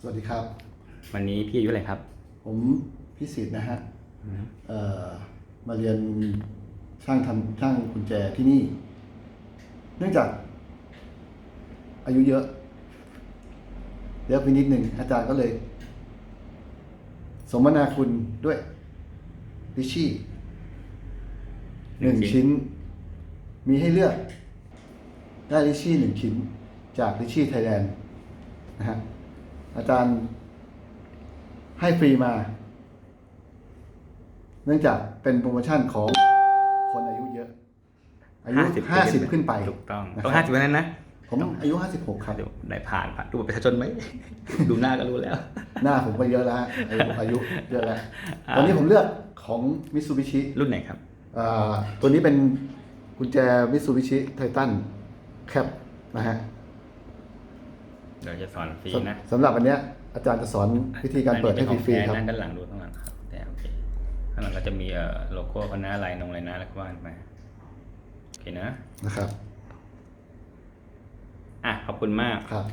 สวัสดีครับ วันนี้พี่อายุอะไรครับ ผมพิสิทธิ์นะฮะเอ่อมาเรียนช่างทำช่างกุญแจที่นี่ เนื่องจาก อายุเยอะเยอะไปนิดหนึ่งอาจารย์ก็เลย สมนาคุณด้วยลิชชี่หนึ่งหนึ่งชิ้ชิ้นนมีให้เลือก ได้ลิชชี่หนึ่งชิ้น จากลิชชี่ไทยแลนด์นะฮะ อาจารย์ให้ฟรีมา เนื่องจากเป็นโปรโมชั่นของคนอายุเยอะ อายุห้าสิบขึ้นไปถูกต้องนะต้องคห้ารับสิบนั้นนะผมอายุห้าสิบหกครับ เดี๋ยวได้ผ่านผ่านดูบัตรประชาชนไหม ดูหน้าก็รู้แล้ว หน้าผมก็เยอะแล้วฮะอายุอายุเยอะแล้วอ่า ตอนนี้ผมเลือกของมิ t ซูบิชิรุ่นไหนครับ ตัวนี้เป็นกุญแจมิ t ซูบิชิไททันแคปนะฮะ เดี๋ยวจะสอนฟรีนะสำหรับอันเนี้ยอาจารย์จะสอนวิธีการเปิดให้ฟรีๆครับนั่นด้านหลังดูข้างหลังครับแต่โอเคข้างหลังก็จะมีเอ่อโลโก้คณะอะไรนงอะไรนะแล้วก็ว่ากันไปโอเคนะนะครับอะขอบคุณมากครับ